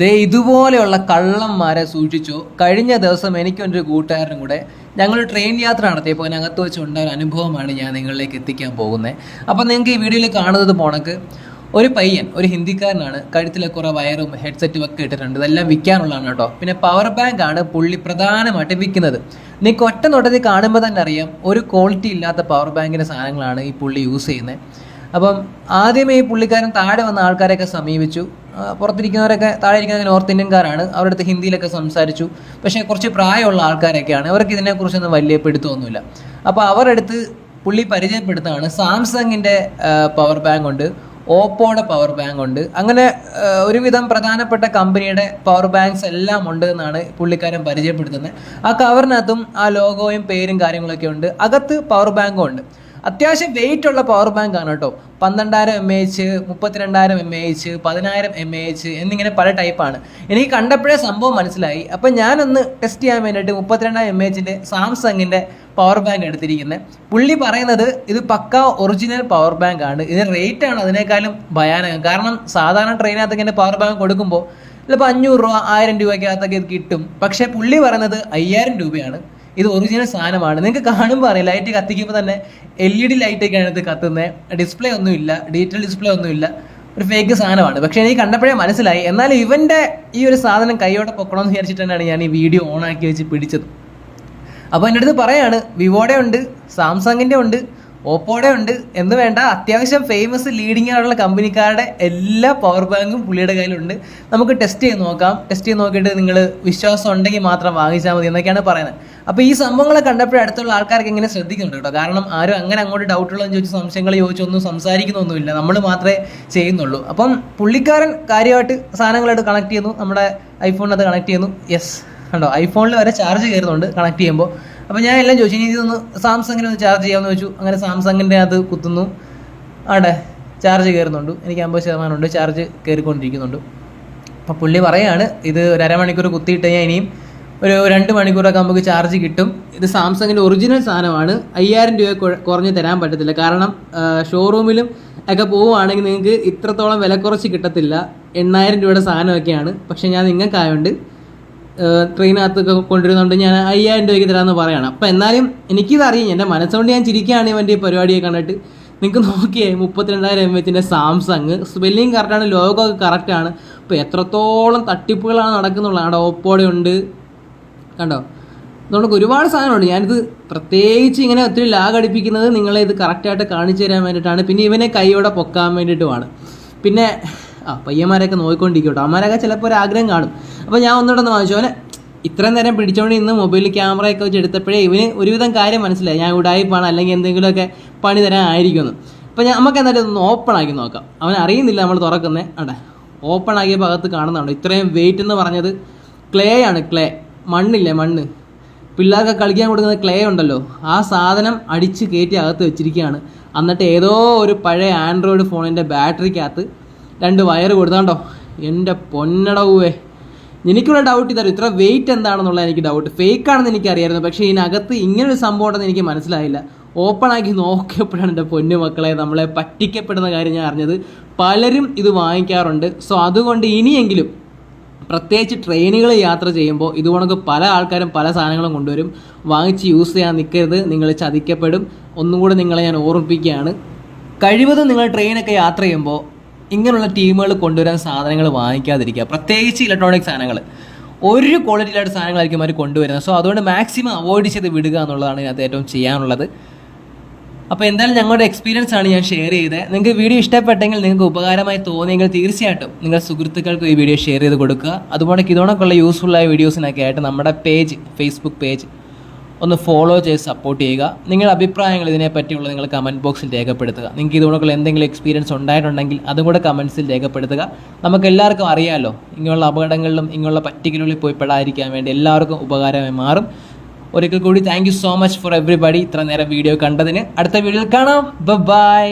ദേ ഇതുപോലെയുള്ള കള്ളന്മാരെ സൂക്ഷിച്ചു. കഴിഞ്ഞ ദിവസം എനിക്കും എന്റെ ഒരു കൂട്ടുകാരനും കൂടെ ഞങ്ങൾ ട്രെയിൻ യാത്ര നടത്തിയപ്പോൾ അതിനകത്ത് വെച്ച് ഉണ്ടായ ഒരു അനുഭവമാണ് ഞാൻ നിങ്ങളിലേക്ക് എത്തിക്കാൻ പോകുന്നത് അപ്പം നിങ്ങൾക്ക് ഈ വീഡിയോയിൽ കാണുന്നത് പോണക്ക് ഒരു പയ്യൻ ഒരു ഹിന്ദിക്കാരനാണ്. കഴുത്തിലെ കുറേ വയറും ഹെഡ്സെറ്റും ഒക്കെ ഇട്ടിട്ടുണ്ട്. ഇതെല്ലാം വിൽക്കാനുള്ളതാണ് കേട്ടോ. പിന്നെ പവർ ബാങ്ക് ആണ് പുള്ളി പ്രധാനമായിട്ടും വിൽക്കുന്നത്. നിങ്ങൾക്ക് ഒറ്റ നോട്ടത്തിൽ കാണുമ്പോൾ തന്നെ അറിയാം ഒരു ക്വാളിറ്റി ഇല്ലാത്ത പവർ ബാങ്കിന്റെ സാധനങ്ങളാണ് ഈ പുള്ളി യൂസ് ചെയ്യുന്നത് അപ്പം ആദ്യമേ ഈ പുള്ളിക്കാരൻ താഴെ വന്ന ആൾക്കാരെയൊക്കെ സമീപിച്ചു. പുറത്തിരിക്കുന്നവരൊക്കെ താഴെ ഇരിക്കുന്ന നോർത്ത് ഇന്ത്യൻകാരാണ് അവരുടെ അടുത്ത് ഹിന്ദിയിലൊക്കെ സംസാരിച്ചു. പക്ഷേ കുറച്ച് പ്രായമുള്ള ആൾക്കാരൊക്കെയാണ്. അവർക്ക് ഇതിനെക്കുറിച്ചൊന്നും വലിയ പിടുത്തമൊന്നുമില്ല. അപ്പോൾ അവരടുത്ത് പുള്ളി പരിചയപ്പെടുത്താണ് സാംസങ്ങിന്റെ പവർ ബാങ്ക് ഉണ്ട്. ഓപ്പോയുടെ പവർ ബാങ്ക് ഉണ്ട്. അങ്ങനെ ഒരുവിധം പ്രധാനപ്പെട്ട കമ്പനിയുടെ പവർ ബാങ്ക്സ് എല്ലാം ഉണ്ട് എന്നാണ് പുള്ളിക്കാരൻ പരിചയപ്പെടുത്തുന്നത്. ആ കവറിനകത്തും ആ ലോഗോയും പേരും കാര്യങ്ങളൊക്കെ ഉണ്ട്. അകത്ത് പവർ ബാങ്കും ഉണ്ട്. അത്യാവശ്യം വെയിറ്റ് ഉള്ള പവർ ബാങ്ക് ആണ് കേട്ടോ. പന്ത്രണ്ടായിരം എം എ എച്ച് മുപ്പത്തിരണ്ടായിരം എം എ എച്ച് പതിനായിരം എം എ എച്ച് എന്നിങ്ങനെ പല ടൈപ്പാണ് എനിക്ക് കണ്ടപ്പോഴേ സംഭവം മനസ്സിലായി. അപ്പം ഞാനൊന്ന് ടെസ്റ്റ് ചെയ്യാൻ വേണ്ടിയിട്ട് മുപ്പത്തിരണ്ടായിരം എം എ എച്ചിന്റെ സാംസങ്ങിന്റെ പവർ ബാങ്ക് എടുത്തിരിക്കുന്നത് പുള്ളി പറയുന്നത് ഇത് പക്ക ഒറിജിനൽ പവർ ബാങ്ക് ആണ്. ഇതിന് റേറ്റ് ആണ് അതിനേക്കാളും ഭയാനകം. കാരണം സാധാരണ ട്രെയിനകത്ത് ഇങ്ങനെ പവർ ബാങ്ക് കൊടുക്കുമ്പോൾ ചിലപ്പോൾ അഞ്ഞൂറ് രൂപ ആയിരം രൂപയ്ക്കകത്തൊക്കെ ഇത് കിട്ടും. പക്ഷേ പുള്ളി പറയുന്നത് അയ്യായിരം രൂപയാണ്. ഇത് ഒറിജിനൽ സാധനമാണ്. നിങ്ങൾക്ക് കാണുമ്പോൾ അറിയാം. ലൈറ്റ് കത്തിക്കുമ്പോൾ തന്നെ എൽ ഇ ഡി ലൈറ്റൊക്കെയാണ് ഇത് കത്തുന്നത് ഡിസ്പ്ലേ ഒന്നുമില്ല. ഡീറ്റെയിൽ ഡിസ്പ്ലേ ഒന്നുമില്ല. ഒരു ഫേക്ക് സാധനമാണ്. പക്ഷേ എനിക്ക് കണ്ടപ്പോഴേ മനസ്സിലായി. എന്നാൽ ഇവന്റെ ഈ ഒരു സാധനം കൈയോടെ പൊക്കണമെന്ന് വിചാരിച്ചിട്ട് തന്നെയാണ് ഞാൻ ഈ വീഡിയോ ഓണാക്കി വെച്ച് പിടിച്ചത്. അപ്പോൾ എന്റെ അടുത്ത് പറയാണ് വിവോടെ ഉണ്ട് സാംസങ്ങിന്റെ ഉണ്ട് ഓപ്പോയുടെ ഉണ്ട്. എന്ന് വേണ്ട അത്യാവശ്യം ഫേമസ് ലീഡിംഗ് ആയിട്ടുള്ള കമ്പനിക്കാരുടെ എല്ലാ പവർ ബാങ്കും പുള്ളിയുടെ കയ്യിലുണ്ട്. നമുക്ക് ടെസ്റ്റ് ചെയ്ത് നോക്കാം. ടെസ്റ്റ് ചെയ്ത് നോക്കിയിട്ട് നിങ്ങൾ വിശ്വാസം ഉണ്ടെങ്കിൽ മാത്രം വാങ്ങിച്ചാൽ മതി എന്നൊക്കെയാണ് പറയുന്നത്. അപ്പോൾ ഈ സംഭവങ്ങളെ കണ്ടപ്പോൾ അടുത്തുള്ള ആൾക്കാർക്ക് ഇങ്ങനെ ശ്രദ്ധിക്കുന്നുണ്ട് കേട്ടോ. കാരണം ആരും അങ്ങനെ അങ്ങോട്ട് ഡൗട്ടുള്ളതെന്ന് ചോദിച്ച് സംശയങ്ങൾ ചോദിച്ചൊന്നും സംസാരിക്കുന്നൊന്നുമില്ല. നമ്മൾ മാത്രമേ ചെയ്യുന്നുള്ളൂ. അപ്പം പുള്ളിക്കാരൻ കാര്യമായിട്ട് സാധനങ്ങളായിട്ട് കണക്ട് ചെയ്യുന്നു. നമ്മുടെ ഐഫോണിനകത്ത് കണക്ട് ചെയ്യുന്നു. യെസ് കണ്ടോ? ഐഫോണിൽ വരെ ചാർജ് കയറുന്നുണ്ട്. കണക്ട് ചെയ്യുമ്പോൾ അപ്പോൾ ഞാൻ എല്ലാം ചോദിച്ചു. ഇനി ഇതൊന്ന് സാംസങ്ങിനെ ഒന്ന് ചാർജ് ചെയ്യാമെന്ന് ചോദിച്ചു. അങ്ങനെ സാംസങ്ങിന്റെ അത് കുത്തുന്നു. ആടെ ചാർജ് കയറുന്നുണ്ട്. എനിക്ക് അമ്പത് ശതമാനമുണ്ട്. ചാർജ് കയറിക്കൊണ്ടിരിക്കുന്നുണ്ട്. അപ്പോൾ പുള്ളി പറയാണ് ഇത് ഒരു അരമണിക്കൂർ കുത്തിയിട്ട് കഴിഞ്ഞാൽ ഇനിയും ഒരു രണ്ട് മണിക്കൂറൊക്കെ നമുക്ക് ചാർജ് കിട്ടും. ഇത് സാംസങ്ങിന്റെ ഒറിജിനൽ സാധനമാണ്. അയ്യായിരം രൂപ കുറ- കുറഞ്ഞ് തരാൻ പറ്റത്തില്ല. കാരണം ഷോറൂമിലും ഒക്കെ പോവുകയാണെങ്കിൽ നിങ്ങൾക്ക് ഇത്രത്തോളം വില കുറച്ച് കിട്ടത്തില്ല. എണ്ണായിരം രൂപയുടെ സാധനമൊക്കെയാണ്. പക്ഷേ ഞാൻ നിങ്ങൾക്കായതുകൊണ്ട് ട്രെയിനകത്തൊക്കെ കൊണ്ടുവരുന്നുണ്ട്. ഞാൻ അയ്യായിരം രൂപയ്ക്ക് തരാമെന്ന് പറയണം. അപ്പം എന്നാലും എനിക്കിത് അറിയാം എന്റെ മനസ്സുകൊണ്ട് ഞാൻ ചിരിക്കുകയാണ് ഇവന്റെ ഈ പരിപാടിയെ കണ്ടിട്ട്. നിങ്ങൾക്ക് നോക്കിയേ മുപ്പത്തിരണ്ടായിരം എം എച്ചിന്റെ സാംസങ് സ്പെല്ലിങ് കറക്റ്റാണ് ലോഗോ ഒക്കെ കറക്റ്റാണ് അപ്പോൾ എത്രത്തോളം തട്ടിപ്പുകളാണ് നടക്കുന്നുള്ളത്. അവിടെ ഓപ്പോടെ ഉണ്ട്. കണ്ടോ? അതുകൊണ്ട് ഒരുപാട് സാധനമുണ്ട് ഞാനിത് പ്രത്യേകിച്ച് ഇങ്ങനെ ഒത്തിരി ലാഗ് അടിപ്പിക്കുന്നത് നിങ്ങളെ ഇത് കറക്റ്റായിട്ട് കാണിച്ചു തരാൻ വേണ്ടിയിട്ടാണ്. പിന്നെ ഇവനെ കൈയോടെ പൊക്കാൻ വേണ്ടിയിട്ടുമാണ്. പിന്നെ ആ പയ്യന്മാരൊക്കെ നോക്കിക്കൊണ്ടിരിക്കട്ടോ അമ്മമാരൊക്കെ ചിലപ്പോൾ ഒരു ആഗ്രഹം കാണും. അപ്പോൾ ഞാൻ ഒന്നുകൂടെ ഒന്ന് വാങ്ങിച്ചു അവനെ ഇത്രയും നേരം പിടിച്ചോണ്ട് ഇന്ന് മൊബൈലിൽ ക്യാമറയൊക്കെ വെച്ച് എടുത്തപ്പോഴേ ഇവന് ഒരുവിധം കാര്യം മനസ്സിലായി. ഞാൻ ഉടായിപ്പാണ് അല്ലെങ്കിൽ എന്തെങ്കിലുമൊക്കെ പണി തരാൻ ആയിരിക്കുമെന്ന്. അപ്പോൾ ഞാൻ നമുക്ക് എന്തായാലും ഒന്ന് ഓപ്പൺ ആക്കി നോക്കാം. അവൻ അറിയുന്നില്ല നമ്മൾ തുറക്കുന്നത് അവിടെ ഓപ്പൺ ആക്കിയ ഭാഗത്ത് കാണുന്നുണ്ട് ഇത്രയും വെയിറ്റ് എന്ന് പറഞ്ഞത് ക്ലേ ആണ് ക്ലേ മണ്ണില്ലേ മണ്ണ്. പിള്ളേർക്ക് കളിക്കാൻ കൊടുക്കുന്ന ക്ലേ ഉണ്ടല്ലോ. ആ സാധനം അടിച്ച് കയറ്റി അകത്ത് വെച്ചിരിക്കുകയാണ്. എന്നിട്ട് ഏതോ ഒരു പഴയ ആൻഡ്രോയിഡ് ഫോണിന്റെ ബാറ്ററിക്കകത്ത് രണ്ട് വയറ് കൊടുത്താണ്ടോ എന്റെ പൊന്നടവുവേ. എനിക്കുള്ള ഡൗട്ട് ഇതായിരുന്നു ഇത്ര വെയിറ്റ് എന്താണെന്നുള്ള എനിക്ക് ഡൗട്ട് ഫേക്ക് ആണെന്ന് എനിക്കറിയായിരുന്നു. പക്ഷേ ഇതിനകത്ത് ഇങ്ങനൊരു സംഭവം ഉണ്ടെന്ന് എനിക്ക് മനസ്സിലായില്ല. ഓപ്പൺ ആക്കി നോക്കിയപ്പോഴാണ് എന്റെ പൊന്നു മക്കളെ നമ്മളെ പറ്റിക്കപ്പെടുന്ന കാര്യം ഞാൻ അറിഞ്ഞത്. പലരും ഇത് വാങ്ങിക്കാറുണ്ട്. സോ അതുകൊണ്ട് ഇനിയെങ്കിലും പ്രത്യേകിച്ച് ട്രെയിനുകൾ യാത്ര ചെയ്യുമ്പോൾ ഇതുകൊണ്ടൊക്കെ പല ആൾക്കാരും പല സാധനങ്ങളും കൊണ്ടുവരും. വാങ്ങിച്ച് യൂസ് ചെയ്യാൻ നിൽക്കരുത് നിങ്ങൾ ചതിക്കപ്പെടും. ഒന്നും കൂടെ നിങ്ങളെ ഞാൻ ഓർമ്മിപ്പിക്കുകയാണ്. കഴിവതും നിങ്ങൾ ട്രെയിനൊക്കെ യാത്ര ചെയ്യുമ്പോൾ ഇങ്ങനെയുള്ള ടീമുകൾ കൊണ്ടുവരാൻ സാധനങ്ങൾ വാങ്ങിക്കാതിരിക്കുക. പ്രത്യേകിച്ച് ഇലക്ട്രോണിക് സാധനങ്ങൾ. ഒരു ക്വാളിറ്റിയിലായിട്ട് സാധനങ്ങളായിരിക്കും അവർ കൊണ്ടുവരുന്നത്. സോ അതുകൊണ്ട് മാക്സിമം അവോയ്ഡ് ചെയ്ത് വിടുക എന്നുള്ളതാണ് ഇതിനകത്ത് ഏറ്റവും ചെയ്യാനുള്ളത്. അപ്പോൾ എന്തായാലും ഞങ്ങളുടെ എക്സ്പീരിയൻസ് ആണ് ഞാൻ ഷെയർ ചെയ്തത്. നിങ്ങൾക്ക് വീഡിയോ ഇഷ്ടപ്പെട്ടെങ്കിൽ നിങ്ങൾക്ക് ഉപകാരമായി തോന്നിയെങ്കിൽ തീർച്ചയായിട്ടും നിങ്ങളുടെ സുഹൃത്തുക്കൾക്ക് ഈ വീഡിയോ ഷെയർ ചെയ്ത് കൊടുക്കുക. അതുപോലെ ഇതോടൊക്കെയുള്ള യൂസ്ഫുള്ളായ വീഡിയോസിനൊക്കെ ആയിട്ട് നമ്മുടെ പേജ് ഫേസ്ബുക്ക് പേജ് ഒന്ന് ഫോളോ ചെയ്ത് സപ്പോർട്ട് ചെയ്യുക. നിങ്ങളുടെ അഭിപ്രായങ്ങൾ ഇതിനെ പറ്റിയുള്ള നിങ്ങൾ കമന്റ് ബോക്സിൽ രേഖപ്പെടുത്തുക. നിങ്ങൾക്ക് ഇതുകൊണ്ടുള്ള എന്തെങ്കിലും എക്സ്പീരിയൻസ് ഉണ്ടായിട്ടുണ്ടെങ്കിൽ അതും കൂടെ കമൻസിൽ രേഖപ്പെടുത്തുക. നമുക്ക് എല്ലാവർക്കും അറിയാമല്ലോ ഇങ്ങനെയുള്ള അപകടങ്ങളിലും ഇങ്ങനെയുള്ള പറ്റിക്കലുകളിൽ പോയി പെടാതിരിക്കാൻ വേണ്ടി എല്ലാവർക്കും ഉപകാരമായി മാറും. ഒരിക്കൽ കൂടി thank you so much for everybody ഇത്ര നേരം വീഡിയോ കണ്ടതിന് അടുത്ത വീഡിയോയിൽ കാണാം. ബൈ